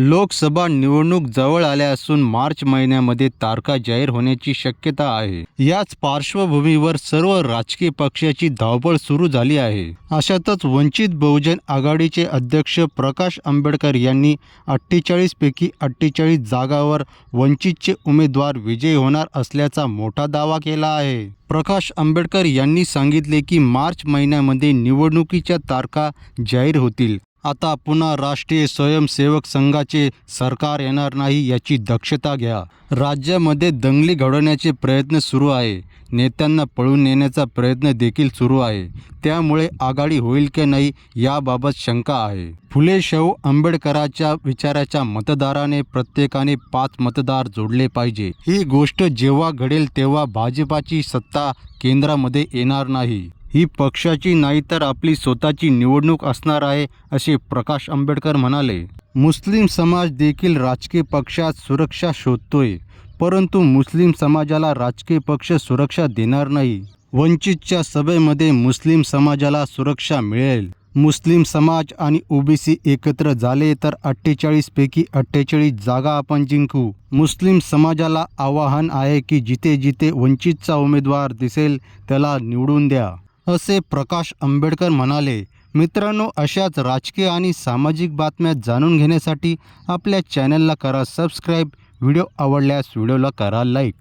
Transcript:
लोकसभा निवडणूक जवळ आल्या असून मार्च महिन्यामध्ये तारखा जाहीर होण्याची शक्यता आहे. याच पार्श्वभूमीवर सर्व राजकीय पक्षाची धावपळ सुरू झाली आहे. अशातच वंचित बहुजन आघाडीचे अध्यक्ष प्रकाश आंबेडकर यांनी अठ्ठेचाळीस पैकी अठ्ठेचाळीस जागावर वंचितचे उमेदवार विजयी होणार असल्याचा मोठा दावा केला आहे. प्रकाश आंबेडकर यांनी सांगितले की मार्च महिन्यामध्ये निवडणुकीच्या तारखा जाहीर होतील. आता पुन्हा राष्ट्रीय स्वयंसेवक संघाचे सरकार येणार नाही याची दक्षता घ्या. राज्यामध्ये दंगली घडवण्याचे प्रयत्न सुरू आहे. नेत्यांना पळून नेण्याचा प्रयत्न देखील सुरू आहे. त्यामुळे आघाडी होईल की नाही याबाबत शंका आहे. फुले शाहू आंबेडकराच्या विचाराच्या मतदाराने प्रत्येकाने पाच मतदार जोडले पाहिजे. ही गोष्ट जेव्हा घडेल तेव्हा भाजपाची सत्ता केंद्रामध्ये येणार नाही. ही पक्षाची नाही तर आपली स्वतःची निवडणूक असणार आहे असे प्रकाश आंबेडकर म्हणाले. मुस्लिम समाज देखील राजकीय पक्षात सुरक्षा शोधतोय परंतु मुस्लिम समाजाला राजकीय पक्ष सुरक्षा देणार नाही. वंचितच्या सभेमध्ये मुस्लिम समाजाला सुरक्षा मिळेल. मुस्लिम समाज आणि ओबीसी एकत्र झाले तर अठ्ठेचाळीस पैकी अठ्ठेचाळीस जागा आपण जिंकू. मुस्लिम समाजाला आवाहन आहे की जिथे जिथे वंचितचा उमेदवार दिसेल त्याला निवडून द्या. असे प्रकाश आंबेडकर म्हणाले मित्रांनो अशाच राजकीय आणि सामाजिक बातम्या जाणून घेण्यासाठी आपल्या चॅनलला करा सबस्क्राईब. व्हिडिओ आवडल्यास व्हिडिओला करा लाईक.